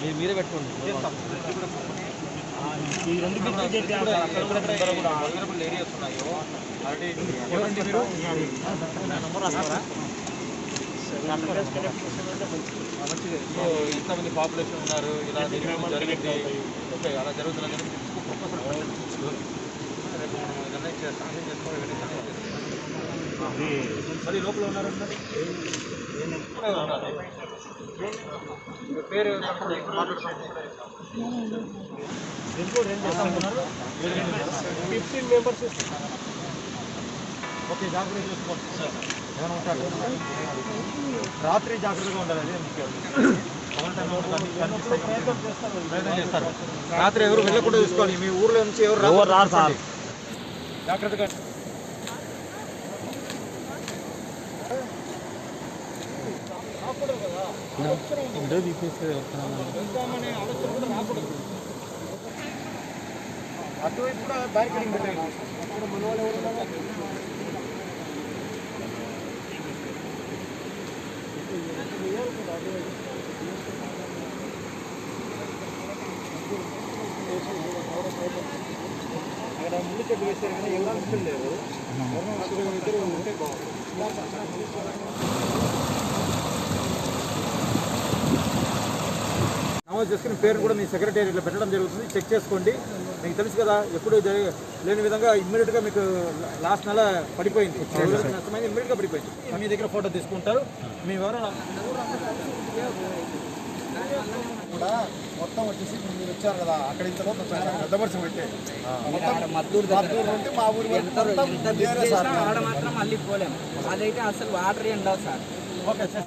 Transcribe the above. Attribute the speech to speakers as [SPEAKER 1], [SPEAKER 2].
[SPEAKER 1] మీరు మీరే పెట్టుకోండి
[SPEAKER 2] ఈ రెండు
[SPEAKER 1] ఏరియాస్ ఉన్నాయో ఎంతమంది పాపులేషన్ ఉన్నారు ఇలా జరిగింది ఓకే అలా ప్రపోజల్ పెట్టండి. రేపు మనం ఏదైనా చే- పేరు.
[SPEAKER 2] ఫిఫ్టీన్ మెంబర్స్
[SPEAKER 1] ఓకే జాగ్రత్త చూసుకోండి ఏమైనా ఉంటారు రాత్రి జాగ్రత్తగా ఉండాలి అదే ముఖ్యం. ప్రయత్నం చేస్తారు రాత్రి ఎవరు వెళ్ళకుండా చూసుకోవాలి మీ ఊర్లో నుంచి ఎవరు
[SPEAKER 2] ఎవరు రారు సార్.
[SPEAKER 1] జాగ్రత్తగా అటువైపు కూడా బ్యారికేడింగ్ పెట్టండి అక్కడ ముందు చెట్టు వేసారు కానీ ఎవరు అవసరం లేదు ఎవరు అవసరం ఇద్దరు ఉంటే బాగుంది నమోదు చేసుకుని పేరు కూడా మీ సెక్రటేరియట్లో పెట్టడం జరుగుతుంది. చెక్ చేసుకోండి. మీకు తెలుసు కదా ఎప్పుడు లేని విధంగా ఇమ్మీడియట్గా మీకు లాస్ట్ నెల పడిపోయింది. నష్టమైంది ఇమ్మీడియట్గా పడిపోయింది. మీ దగ్గర ఫోటో తీసుకుంటారు. మీ వివరాలు
[SPEAKER 3] కూడా మొత్తం వచ్చేసి మీరు వచ్చారు కదా అక్కడ ఇంతలో పెద్ద వర్షం పెట్టే మా ఊరి
[SPEAKER 4] మాత్రం మళ్ళీ పోలేం అదైతే అసలు వాటర్ ఉండవు సార్.
[SPEAKER 1] Okay sir.